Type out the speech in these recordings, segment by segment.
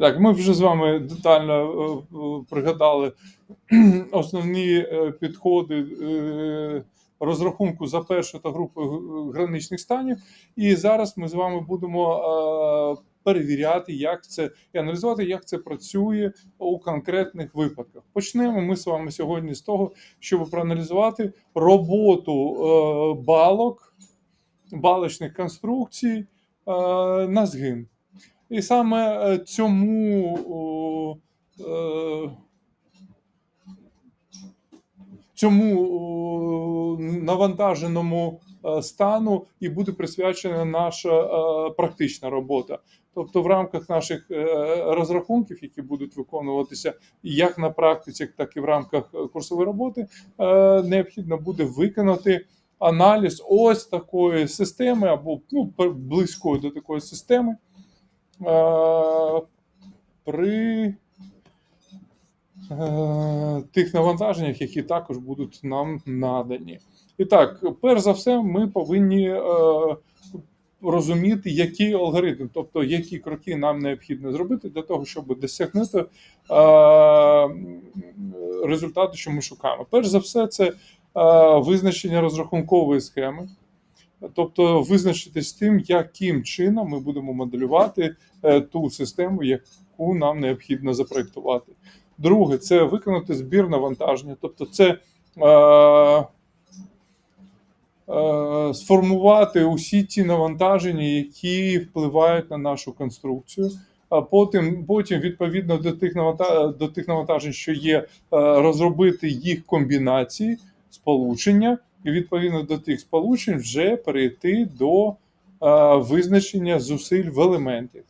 Так, ми вже з вами детально е, е, пригадали основні е, підходи розрахунку за першу та групу граничних станів. І зараз ми з вами будемо перевіряти, як це і аналізувати, як це працює у конкретних випадках. Почнемо ми з вами сьогодні з того, щоб проаналізувати роботу балок, балочних конструкцій на згин. І саме е, цьому е, цьому навантаженому е, стану і буде присвячена наша практична робота. Тобто, в рамках наших розрахунків, які будуть виконуватися як на практиці, так і в рамках курсової роботи, необхідно буде виконати аналіз ось такої системи або ну, близької до такої системи. Е, при е, тих навантаженнях, які також будуть нам надані. І так, перш за все, ми повинні е, розуміти, який алгоритм, тобто які кроки нам необхідно зробити для того, щоб досягнути результату, що ми шукаємо. Перш за все, це визначення розрахункової схеми. Тобто визначитись тим, яким чином ми будемо моделювати е, ту систему, яку нам необхідно запроектувати. Друге, це виконати збір навантаження, тобто це е, е, сформувати усі ті навантаження, які впливають на нашу конструкцію. А потім, потім відповідно до тих наванта- до тих навантажень, що є, е, розробити їх комбінації, сполучення, і відповідно до тих сполучень вже перейти до е, визначення зусиль в елементів.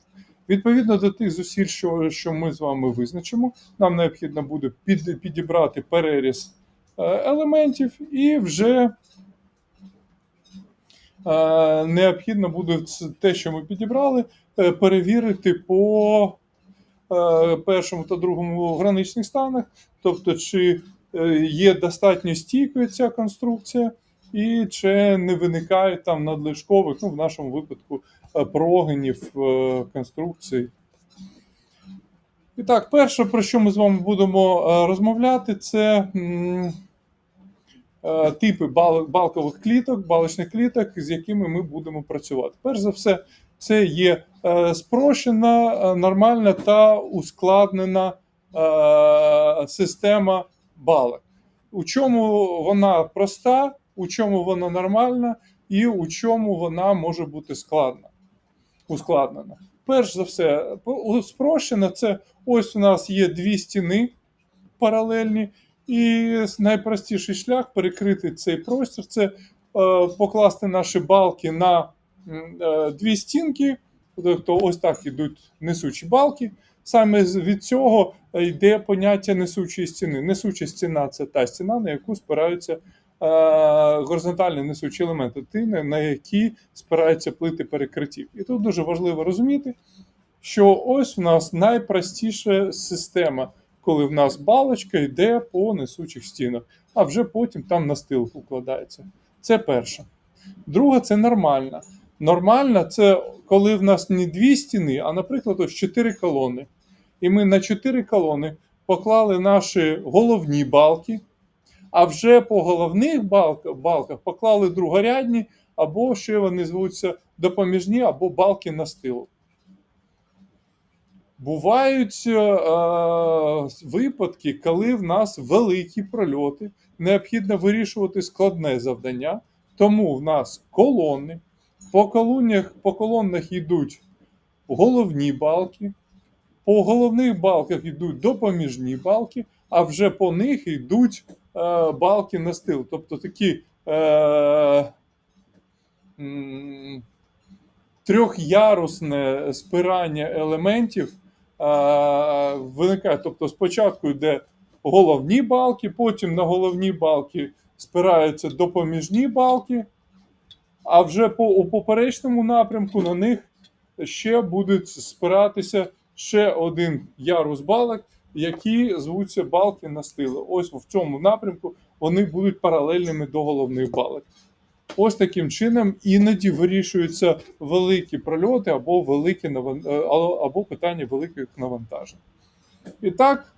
Відповідно до тих зусиль, що, що ми з вами визначимо, нам необхідно буде під, підібрати переріз е, елементів і вже е, необхідно буде те, що ми підібрали, перевірити по першому та другому граничних станах, тобто, чи є достатньо стійкою ця конструкція, і чи не виникає там надлишкових, ну в нашому випадку, е, прогинів е, конструкції. І так, перше, про що ми з вами будемо е, розмовляти, це е, типи балкових кліток, балочних кліток, з якими ми будемо працювати. Перш за все, це є е, спрощена, е, нормальна та ускладнена е, система балок. У чому вона проста, у чому вона нормальна, і у чому вона може бути складна, ускладнена. Перш за все, спрощена це ось у нас є дві стіни паралельні, і найпростіший шлях перекрити цей простір це е, покласти наші балки на е, дві стінки. Тобто ось так йдуть несучі балки. Саме від цього е, йде поняття несучої стіни. Несуча стіна це та стіна, на яку спираються е, горизонтальні несучі елементи, ті, на які спираються плити перекриттів. І тут дуже важливо розуміти, що ось у нас найпростіша система, коли в нас балочка йде по несучих стінах, а вже потім там настил укладається. Це перше. Друге, це нормальна. Нормальна це коли в нас не дві стіни, а, наприклад, ось чотири колони. І ми на чотири колони поклали наші головні балки, а вже по головних балках, поклали другорядні, або ще вони звуться допоміжні, або балки настилу. Бувають е, випадки, коли в нас великі прольоти, необхідно вирішувати складне завдання, тому в нас колони. По колонах, по колонах йдуть головні балки, по головних балках йдуть допоміжні балки, а вже по них йдуть е, балки на стил. Тобто такі е, трьохярусне спирання елементів е, виникає. Тобто спочатку йде головні балки, потім на головні балки спираються допоміжні балки, а вже по у поперечному напрямку на них ще будуть спиратися ще один ярус балок, які звуться балки на стили. Ось в цьому напрямку вони будуть паралельними до головних балок. Ось таким чином іноді вирішуються великі прольоти або великі наван- е, або питання великих навантажень. І так,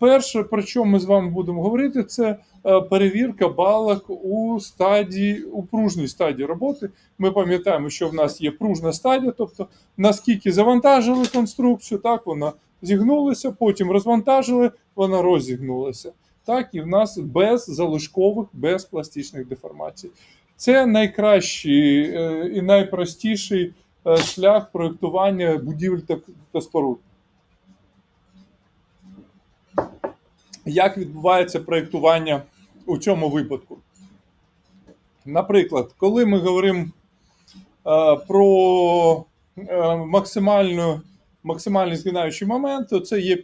перше, про що ми з вами будемо говорити, це е, перевірка балок у стадії, у пружній стадії роботи. Ми пам'ятаємо, що в нас є пружна стадія, тобто наскільки завантажили конструкцію, так вона зігнулася, потім розвантажили, вона розігнулася. Так, і в нас без залишкових, без пластичних деформацій. Це найкращий е, і найпростіший е, шлях проєктування будівель та, та споруд. Як відбувається проєктування у цьому випадку? Наприклад, коли ми говоримо е, про е, максимальну, максимальний згинаючий момент, то це є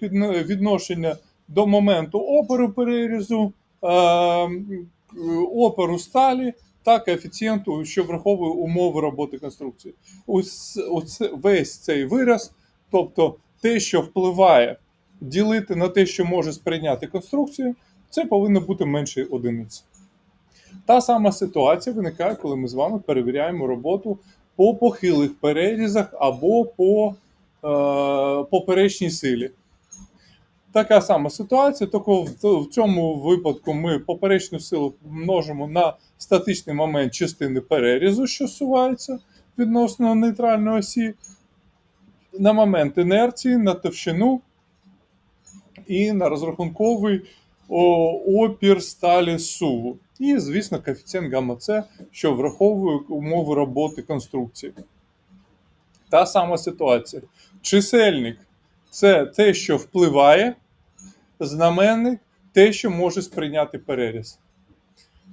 відношення до моменту опору перерізу, е, опору сталі та коефіцієнту, що враховує умови роботи конструкції. Ось, оце, весь цей вираз, тобто те, що впливає ділити на те, що може сприйняти конструкцію, це повинно бути менше одиниці. Та сама ситуація виникає, коли ми з вами перевіряємо роботу по похилих перерізах або по е, поперечній силі. Така сама ситуація, тільки в, цьому випадку ми поперечну силу множимо на статичний момент частини перерізу, що сувається відносно нейтральної осі, на момент інерції, на товщину і на розрахунковий опір сталі суву. І, звісно, коефіцієнт гамма С, що враховує умови роботи конструкції. Та сама ситуація. Чисельник це те, що впливає, знаменник те, що може сприйняти переріз.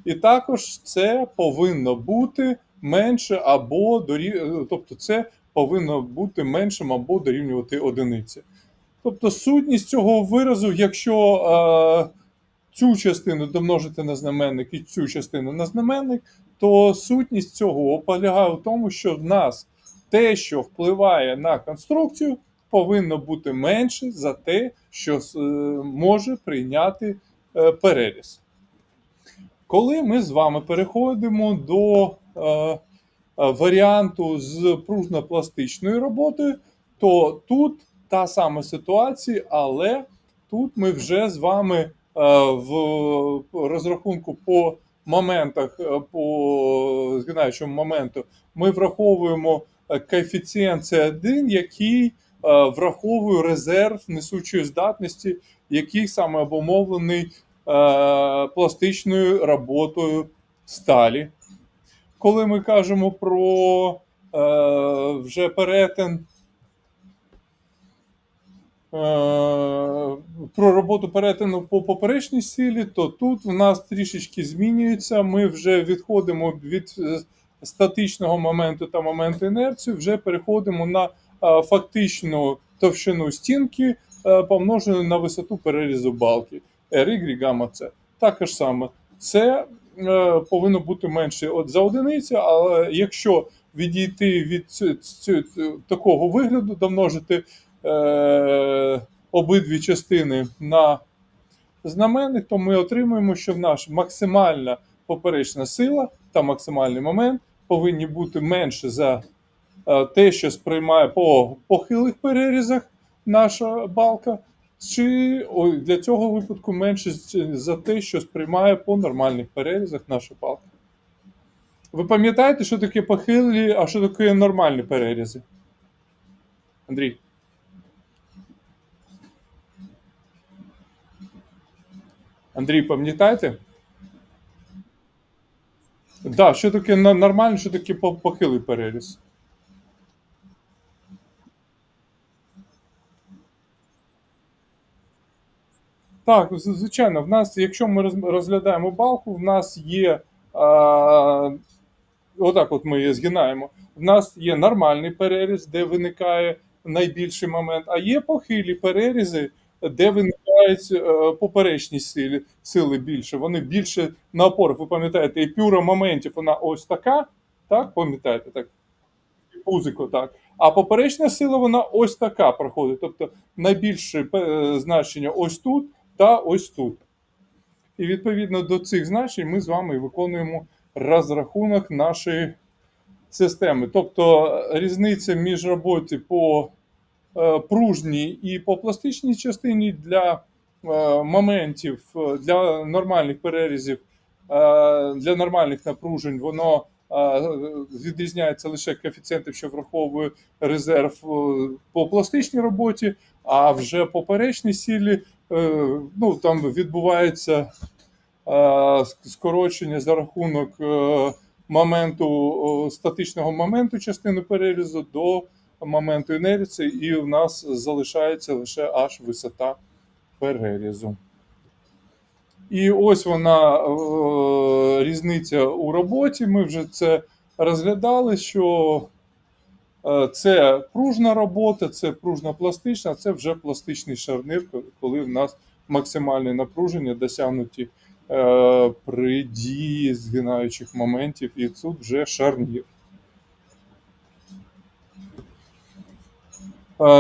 І також це повинно бути менше або дорів... тобто це повинно бути меншим або дорівнювати одиниці. Тобто сутність цього виразу, якщо е, цю частину домножити на знаменник і цю частину на знаменник, то сутність цього полягає в тому, що в нас те, що впливає на конструкцію, повинно бути менше за те, що е, може прийняти е, переріз. Коли ми з вами переходимо до варіанту з пружно-пластичною роботою, то тут та сама ситуація, але тут ми вже з вами е, в розрахунку по моментах, е, по згинаючому моменту, ми враховуємо е, коефіцієнт С1, який враховує резерв несучої здатності, який саме обумовлений пластичною роботою сталі. Коли ми кажемо про вже перетин про роботу перетину по поперечній силі, то тут в нас трішечки змінюється. Ми вже відходимо від е, статичного моменту та моменту інерції, вже переходимо на е, фактичну товщину стінки, е, помножену на висоту перерізу балки. RY гамма С. Також саме. Це е, повинно бути менше от за одиницю, але якщо відійти від цю- такого вигляду, домножити е, обидві частини на знаменник, то ми отримуємо, що в наш максимальна поперечна сила та максимальний момент повинні бути менше за е, те, що сприймає по похилих перерізах наша балка, чи для цього випадку менше за те, що сприймає по нормальних перерізах наша балка. Ви пам'ятаєте, що таке похилі, а що таке нормальні перерізи? Андрій. Андрій, пам'ятаєте? Так, да, що таке нормальний, що таке похилий переріз? Так, звичайно, в нас, якщо ми розглядаємо балку, в нас є. А, отак от ми її згинаємо. В нас є нормальний переріз, де виникає найбільший момент, а є похилі перерізи, де виникають е, поперечні сили, сили більше. Вони більше на опорах. Ви пам'ятаєте, епюра моментів вона ось така, так? Пам'ятаєте, так? Пузико, так. А поперечна сила вона ось така проходить. Тобто найбільше е, значення ось тут та ось тут. І відповідно до цих значень ми з вами виконуємо розрахунок нашої системи. Тобто різниця між роботи по е, пружній і по пластичній частині для е, моментів, е, для нормальних перерізів, е, для нормальних напружень, воно е, відрізняється лише коефіцієнтом, що враховує резерв е, по пластичній роботі, а вже по поперечній сілі е, ну, там відбувається е, скорочення за рахунок е, моменту статичного моменту частини перерізу до моменту інерції, і в нас залишається лише аж висота перерізу. І ось вона е, різниця у роботі. Ми вже це розглядали, що е, це пружна робота, це пружна пластична, це вже пластичний шарнир, коли в нас максимальне напруження досягнуті е, при дії згинаючих моментів, і тут вже шарнір.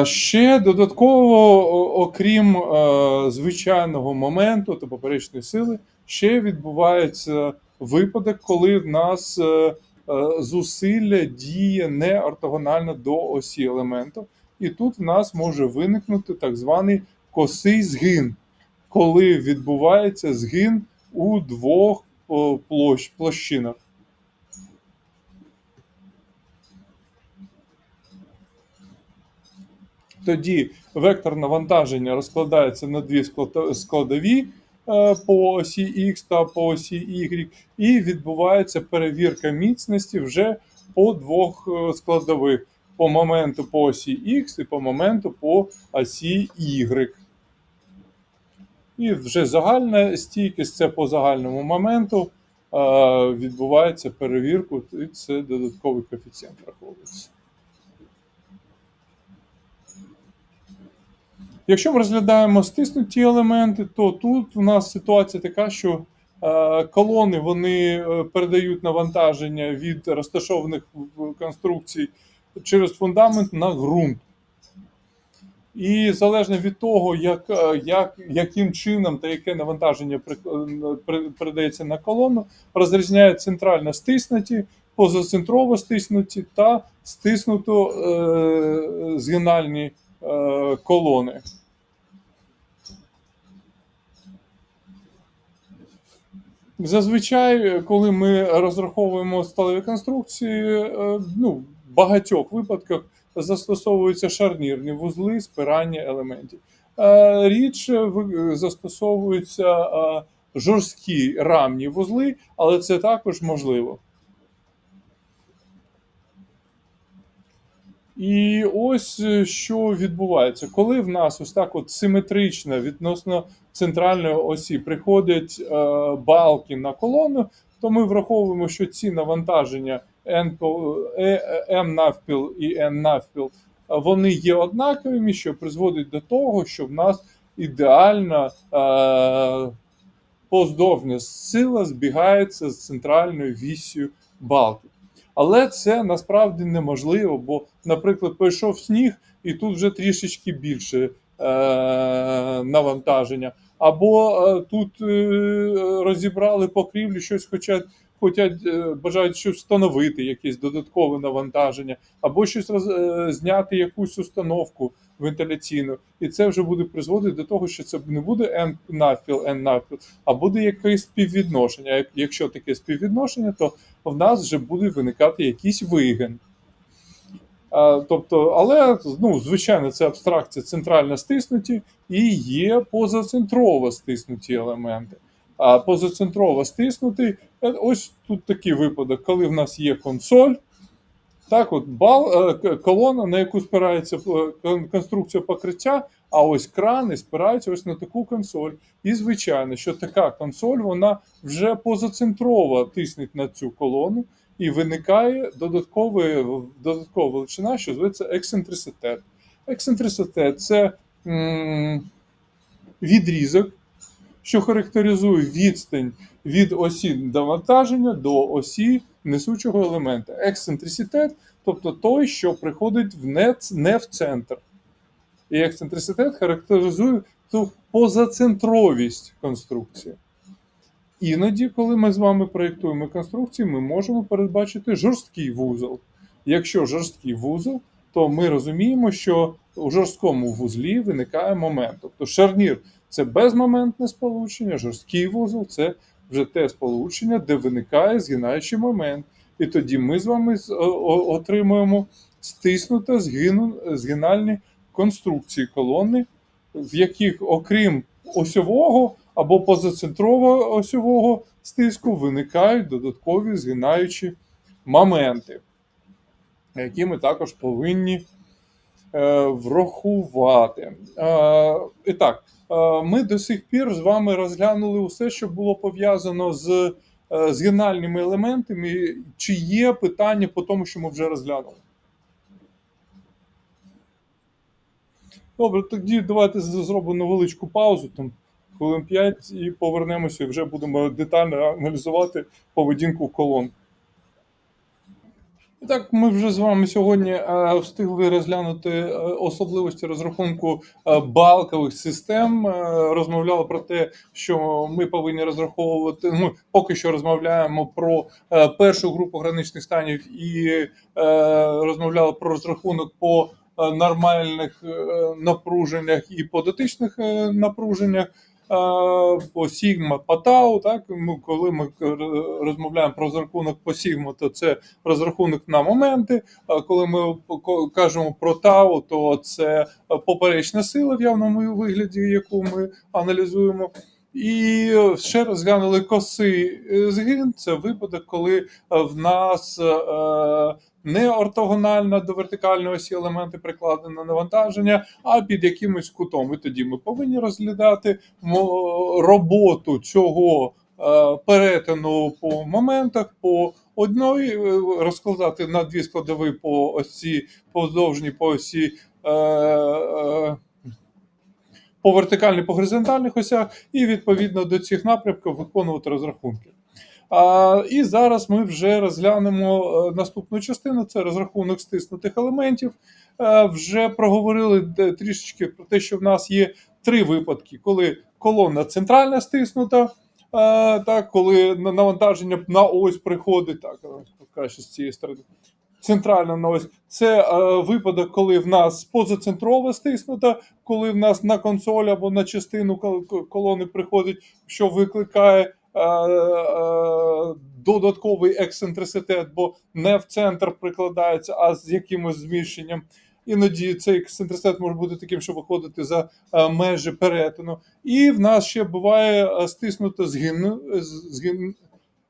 Ще додатково, окрім е, звичайного моменту та поперечної сили, ще відбувається випадок, коли в нас е, е, зусилля діє не ортогонально до осі елементу, і тут в нас може виникнути так званий косий згин, коли відбувається згин у двох площ, площинах. Тоді вектор навантаження розкладається на дві складові е, по осі Х та по осі Y, і відбувається перевірка міцності вже по двох е, складових: по моменту по осі Х і по моменту по осі Y. І вже загальна стійкість це по загальному моменту е, відбувається перевірку, і це додатковий коефіцієнт враховується. Якщо ми розглядаємо стиснуті елементи, то тут у нас ситуація така, що е, колони вони е, передають навантаження від розташованих конструкцій через фундамент на ґрунт. І залежно від того, як, е, як, яким чином та яке навантаження передається на колону, розрізняє центрально стиснуті, позацентрово стиснуті та стиснуто е, згинальні е, колони. Зазвичай, коли ми розраховуємо сталеві конструкції, е, ну, в багатьох випадках застосовуються шарнірні вузли спирання елементів. Річ Рідше ви- застосовуються е, жорсткі рамні вузли, але це також можливо. І ось е, що відбувається, коли в нас ось так от симетрично відносно центральної осі приходять е, балки на колону, то ми враховуємо, що ці навантаження N, е, е, M навпіл і N навпіл, вони є однаковими, що призводить до того, що в нас ідеальна е, поздовжня сила збігається з центральною вісію балки. Але це насправді неможливо, бо, наприклад, пройшов сніг, і тут вже трішечки більше е, навантаження. Або е, тут е, розібрали покрівлю, щось хочуть, хочуть е, бажають щось встановити, якесь додаткове навантаження, або щось роз, е, зняти якусь установку вентиляційну. І це вже буде призводити до того, що це не буде N навпіл, N навпіл, а буде якесь співвідношення. Як- Якщо таке співвідношення, то в нас вже буде виникати якийсь вигин. А, тобто, але ну, звичайно, це абстракція центрально стиснуті і є позацентрово стиснуті елементи. А позацентрово стиснутий, е, ось тут такий випадок, коли в нас є консоль, так, от бал, е, колона, на яку спирається е, конструкція покриття, а ось крани спираються ось на таку консоль. І звичайно, що така консоль вона вже позацентрово тиснить на цю колону, і виникає додатковий, додаткова величина, що зветься ексцентриситет. Ексцентриситет це м, відрізок, що характеризує відстань від осі навантаження до осі несучого елемента. Ексцентриситет, тобто той, що приходить в не, не в центр. І ексцентриситет характеризує ту позацентровість конструкції. Іноді, коли ми з вами проєктуємо конструкції, ми можемо передбачити жорсткий вузол. Якщо жорсткий вузол, то ми розуміємо, що у жорсткому вузлі виникає момент. Тобто шарнір це безмоментне сполучення, жорсткий вузол це вже те сполучення, де виникає згинаючий момент. І тоді ми з вами отримуємо стиснуто згину, згинальні конструкції колони, в яких, окрім осьового або позацентрового осьового стиску, виникають додаткові згинаючі моменти, які ми також повинні е, врахувати. Е, і так, е, ми до сих пір з вами розглянули усе, що було пов'язано з згинальними елементами. Чи є питання по тому, що ми вже розглянули? Добре, тоді давайте зробимо невеличку паузу, там хвилин 5, і повернемося і вже будемо детально аналізувати поведінку колон. І так, ми вже з вами сьогодні е, встигли розглянути е, особливості розрахунку е, балкових систем. Розмовляли про те, що ми повинні розраховувати. Ми поки що розмовляємо про першу групу граничних станів і розмовляли про розрахунок по нормальних напруженнях і по дотичних напруженнях. По Сігма, по Тау, так ну, коли ми розмовляємо про розрахунок по Сігма, то це розрахунок на моменти. А коли ми кажемо про Тау, то це поперечна сила в явному вигляді, яку ми аналізуємо. І ще розглянули коси е, згин. Це випадок, коли е, в нас е, не ортогонально до вертикальної осі елементи прикладено навантаження, а під якимось кутом. І тоді ми повинні розглядати роботу цього е, перетину по моментах, по одної е, розкладати на дві складові по осі, поздовжній по осі. Е, е, по вертикальних, по горизонтальних осях, і відповідно до цих напрямків виконувати розрахунки. А, і зараз ми вже розглянемо е, наступну частину: це розрахунок стиснутих елементів. Е, вже проговорили трішечки про те, що в нас є три випадки, коли колона центральна стиснута, е, так, коли навантаження на ось приходить, так, з цієї сторони. Центральна на ось. Це е, випадок, коли в нас позацентрова стиснута, коли в нас на консоль або на частину кол- колони приходить, що викликає е, е, додатковий ексцентриситет, бо не в центр прикладається, а з якимось зміщенням. Іноді цей ексцентриситет може бути таким, що виходити за е, межі перетину. І в нас ще буває е, стиснуто згин, згин,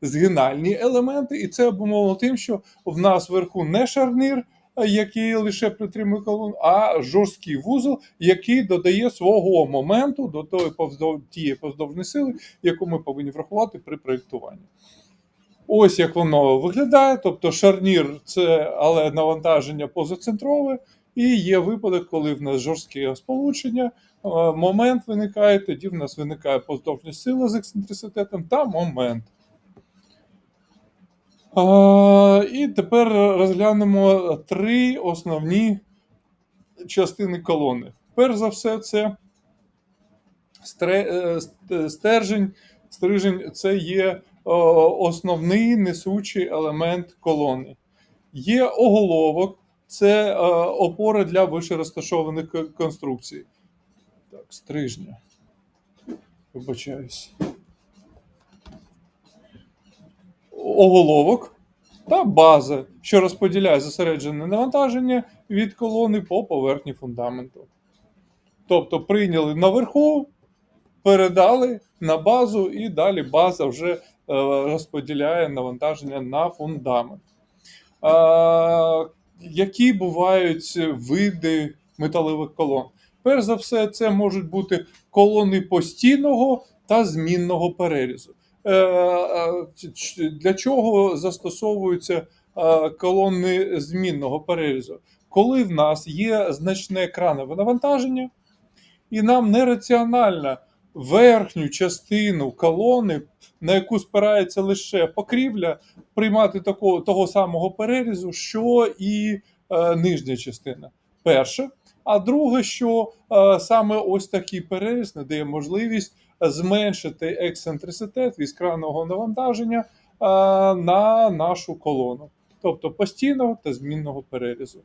згинальні елементи, і це обумовлено тим, що в нас вверху не шарнир, е, який лише притримує колону, а жорсткий вузол, який додає свого моменту до тої повздов... тієї повздовжної сили, яку ми повинні врахувати при проєктуванні. Ось як воно виглядає. Тобто шарнір це але навантаження позацентрове, і є випадок, коли в нас жорстке сполучення, е, момент виникає, тоді в нас виникає повздовжня сила з ексцентриситетом та момент. І тепер розглянемо три основні частини колони. Перш за все, це е, ст- стержень. Стрижень це є основний несучий елемент колони. Є оголовок, це е, опори для вище розташованих конструкцій. Так, стрижня. Вибачаюсь. Оголовок та база, що розподіляє зосереджене навантаження від колони по поверхні фундаменту. Тобто прийняли наверху, передали на базу, і далі база вже е, розподіляє навантаження на фундамент. А, які бувають види металевих колон? Перш за все, це можуть бути колони постійного та змінного перерізу. Е, е, Для чого застосовуються е, колони змінного перерізу? Коли в нас є значне екранове навантаження, і нам нераціонально верхню частину колони, на яку спирається лише покрівля, приймати такого, того самого перерізу, що і нижня частина. Перше. А друге, що саме ось такий переріз надає можливість зменшити ексцентриситет віскранного навантаження е, на нашу колону, тобто постійного та змінного перерізу.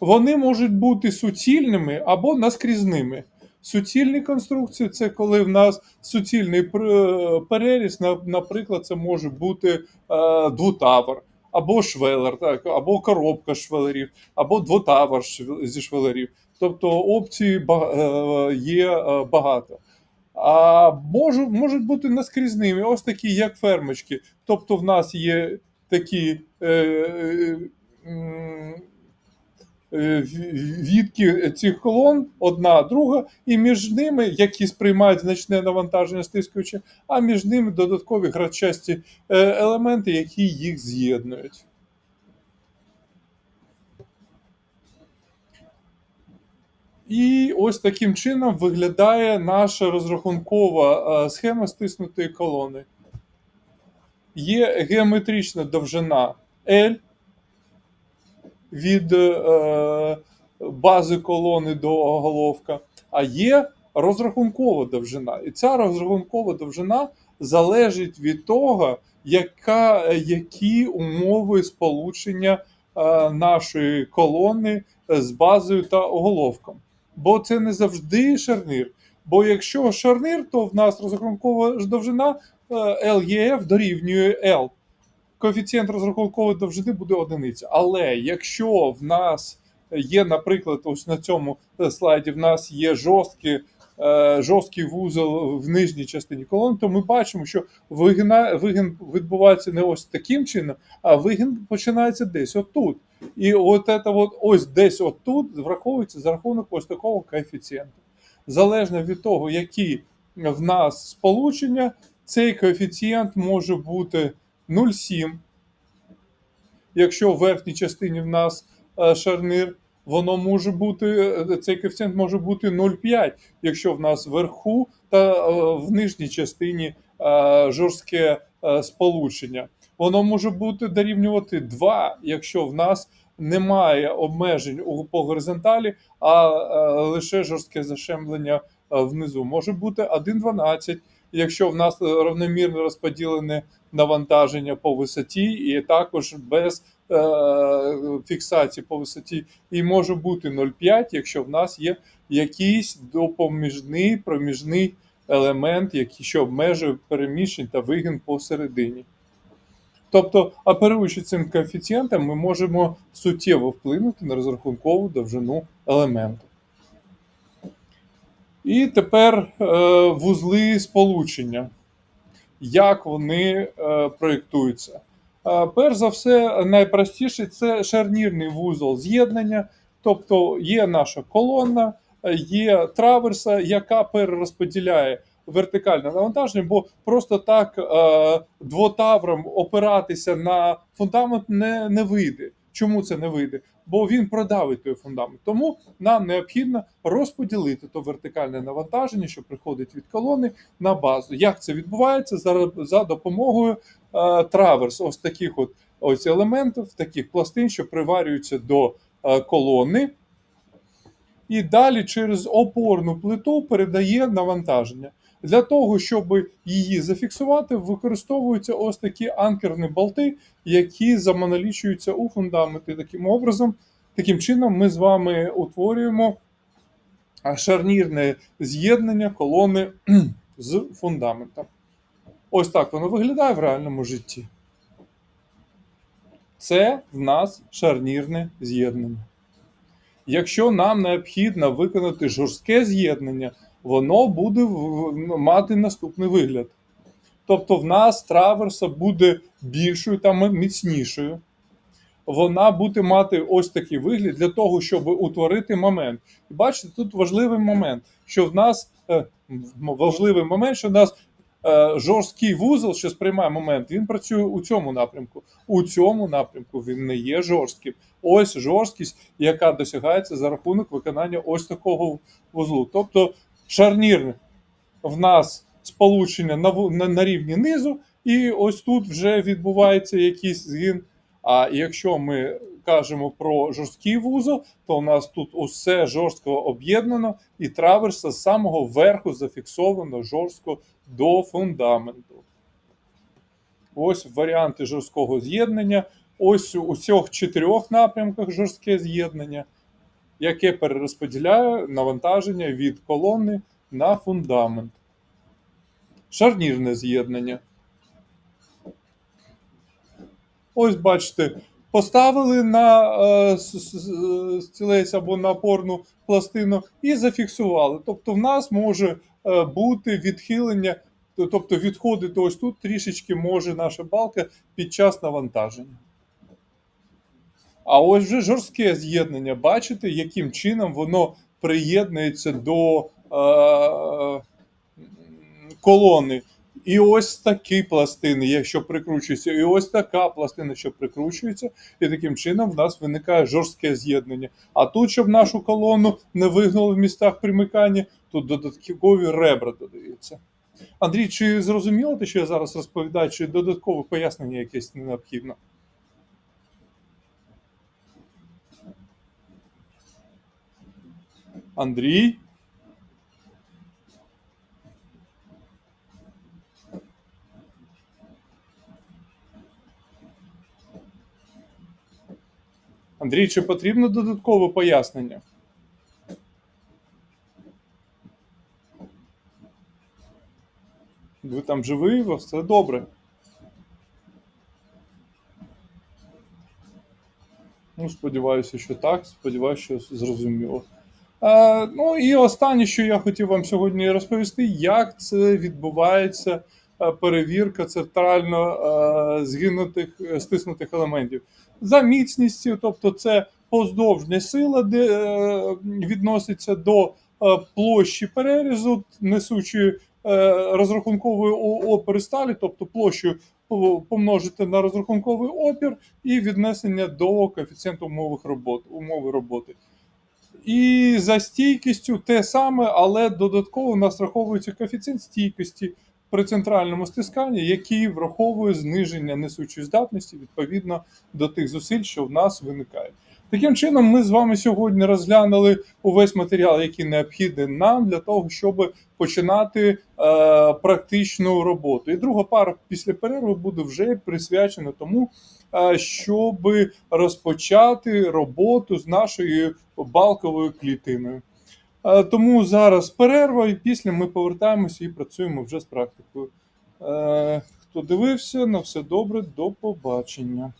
Вони можуть бути суцільними або наскрізними. Суцільні конструкції це коли в нас суцільний пр- переріз, наприклад, це може бути е, двутавр, або швелер, так, або коробка швелерів, або двотавр зі швелерів. Тобто опцій е, є е, багато. А можу, можуть бути наскрізними, ось такі, як фермочки. Тобто, в нас є такі. Е, е, е, відки цих колон, одна, друга, і між ними, які сприймають значне навантаження стискуючи, а між ними додаткові грачасті е, елементи, які їх з'єднують. І ось таким чином виглядає наша розрахункова е, схема стиснутої колони. Є геометрична довжина L від е, бази колони до головка, а є розрахункова довжина. І ця розрахункова довжина залежить від того, яка, які умови сполучення е, нашої колони з базою та оголовком. Бо це не завжди шарнир. Бо якщо шарнир, то в нас розрахункова довжина е, LEF дорівнює L. Коефіцієнт розрахункової довжини буде одиниця. Але якщо в нас є, наприклад, ось на цьому е, слайді, в нас є жорсткі, жорсткий вузол в нижній частині колон, то ми бачимо, що вигина, вигін відбувається не ось таким чином, а вигін починається десь отут. І от це от, ось десь отут враховується за рахунок ось такого коефіцієнту. Залежно від того, які в нас сполучення, цей коефіцієнт може бути 0,7. Якщо в верхній частині в нас е, шарнир, воно може бути, е, цей коефіцієнт може бути 0,5, якщо в нас вверху та е, в нижній частині е, жорстке сполучення. Воно може бути дорівнювати 2, якщо в нас немає обмежень по горизонталі, а лише жорстке зашемлення внизу. Може бути 1,12, якщо в нас е, рівномірно розподілене навантаження по висоті, і також без е, фіксації по висоті. І може бути 0,5, якщо в нас є якийсь допоміжний проміжний елемент, який що обмежує переміщень та вигін посередині. Тобто, оперуючи цим коефіцієнтом, ми можемо суттєво вплинути на розрахункову довжину елементу. І тепер е, вузли сполучення. Як вони е, проєктуються? Е, перш за все, найпростіше це шарнірний вузол з'єднання, тобто є наша колона, є траверса, яка перерозподіляє вертикальне навантаження, бо просто так двотавром опиратися на фундамент не, не вийде. Чому це не вийде? Бо він продавить той фундамент. Тому нам необхідно розподілити то вертикальне навантаження, що приходить від колони, на базу. Як це відбувається за, за допомогою е, траверс, ось таких от ось елементів, таких пластин, що приварюються до е, колони, і далі через опорну плиту передає навантаження. Для того, щоб її зафіксувати, використовуються ось такі анкерні болти, які замоналічуються у фундаменті. Таким образом, таким чином, ми з вами утворюємо шарнірне з'єднання колони з фундаментом. Ось так воно виглядає в реальному житті. Це в нас шарнірне з'єднання. Якщо нам необхідно виконати жорстке з'єднання, воно буде мати наступний вигляд. Тобто, в нас траверса буде більшою та міцнішою. Вона буде мати ось такий вигляд для того, щоб утворити момент. І бачите, тут важливий момент, що в нас е, важливий момент, що в нас е, жорсткий вузол, що сприймає момент, він працює у цьому напрямку. У цьому напрямку він не є жорстким. Ось жорсткість, яка досягається за рахунок виконання ось такого вузлу. Тобто шарнір в нас сполучення на, на, на рівні низу, і ось тут вже відбувається якийсь згин А якщо ми кажемо про жорсткий вузол, то у нас тут усе жорстко об'єднано, і траверса з самого верху зафіксовано жорстко до фундаменту. Ось варіанти жорсткого з'єднання. Ось у цих чотирьох напрямках жорстке з'єднання, яке перерозподіляє навантаження від колони на фундамент. Шарнірне з'єднання. Ось бачите, поставили на е, стілець або на опорну пластину і зафіксували. Тобто в нас може е, бути відхилення, тобто відходити ось тут трішечки може наша балка під час навантаження. А ось вже жорстке з'єднання. Бачите, яким чином воно приєднується до е, колони. І ось такі пластини, якщо прикручуються, і ось така пластина, що прикручується, і таким чином в нас виникає жорстке з'єднання. А тут, щоб нашу колону не вигнали в містах примикання, тут додаткові ребра додаються. Андрій, чи зрозуміло те, що я зараз розповідаю, чи додаткове пояснення якесь необхідно? Андрій? Андрій, чи потрібно додаткове пояснення? Ви там живий, вас все добре. Ну, сподіваюся, що так. Сподіваюся, що зрозуміло. Е, ну і останнє, що я хотів вам сьогодні розповісти, як це відбувається е, перевірка центрально е, згинутих стиснутих елементів. За міцністю, тобто це поздовжня сила, де відноситься до площі перерізу, несучої розрахункової опери сталі, тобто площу помножити на розрахунковий опір і віднесення до коефіцієнту. Умови роботи. І за стійкістю те саме, але додатково настраховується коефіцієнт стійкості при центральному стисканні, який враховує зниження несучої здатності відповідно до тих зусиль, що в нас виникають. Таким чином, ми з вами сьогодні розглянули увесь матеріал, який необхідний нам для того, щоб починати е, практичну роботу. І друга пара після перерви буде вже присвячена тому, е, щоб розпочати роботу з нашою балковою клітиною. Е, Тому зараз перерва, і після ми повертаємося і працюємо вже з практикою. Е, Хто дивився, на все добре, до побачення.